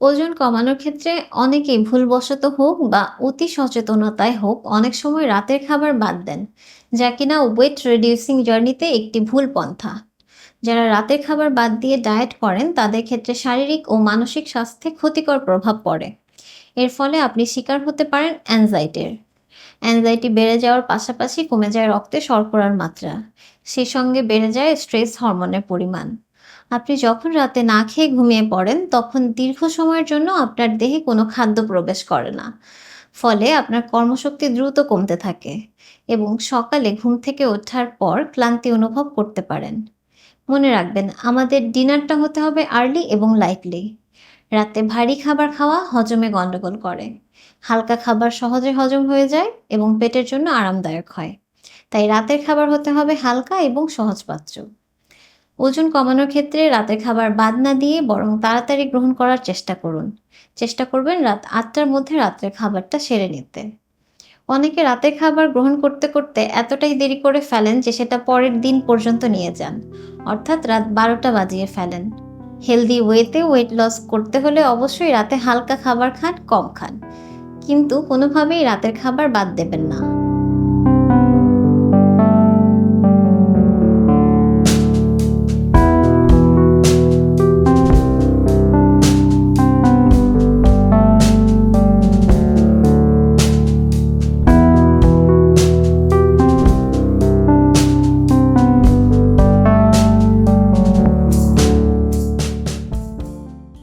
ওজন কমানোর ক্ষেত্রে অনেকেই ভুলবশত হোক বা অতি সচেতনতায় হোক অনেক সময় রাতের খাবার বাদ দেন, যা কিনা ওয়েট রিডিউসিং জার্নিতে একটি ভুল পন্থা। যারা রাতের খাবার বাদ দিয়ে ডায়েট করেন, তাদের ক্ষেত্রে শারীরিক ও মানসিক স্বাস্থ্যে ক্ষতিকর প্রভাব পড়ে। এর ফলে আপনি শিকার হতে পারেন অ্যাংজাইটির অ্যাংজাইটি বেড়ে যাওয়ার পাশাপাশি কমে যায় রক্তে শর্করার মাত্রা। সেই সঙ্গে বেড়ে যায় স্ট্রেস হরমোনের পরিমাণ। আপনি যখন রাতে না খেয়ে ঘুমিয়ে পড়েন, তখন দীর্ঘ সময়ের জন্য আপনার দেহে কোনো খাদ্য প্রবেশ করে না। ফলে আপনার কর্মশক্তি দ্রুত কমতে থাকে এবং সকালে ঘুম থেকে ওঠার পর ক্লান্তি অনুভব করতে পারেন। মনে রাখবেন, আমাদের ডিনারটা হতে হবে আর্লি এবং লাইটলি। রাতে ভারী খাবার খাওয়া হজমে গন্ডগোল করে। হালকা খাবার সহজে হজম হয়ে যায় এবং পেটের জন্য আরামদায়ক হয়। তাই রাতের খাবার হতে হবে হালকা এবং সহজপাচ্য। ওজন কমানোর ক্ষেত্রে রাতের খাবার বাদ না দিয়ে বরং তাড়াতাড়ি গ্রহণ করার চেষ্টা করুন। চেষ্টা করবেন রাত আটটার মধ্যে রাত্রের খাবারটা সেরে নিতে। অনেকে রাতের খাবার গ্রহণ করতে করতে এতটাই দেরি করে ফেলেন যে সেটা পরের দিন পর্যন্ত নিয়ে যান। অর্থাৎ রাত বারোটা বাজিয়ে ফেলেন। হেলদি ওয়েতে ওয়েট লস করতে হলে অবশ্যই রাতে হালকা খাবার খান, কম খান। কিন্তু কোনোভাবেই রাতের খাবার বাদ দেবেন না।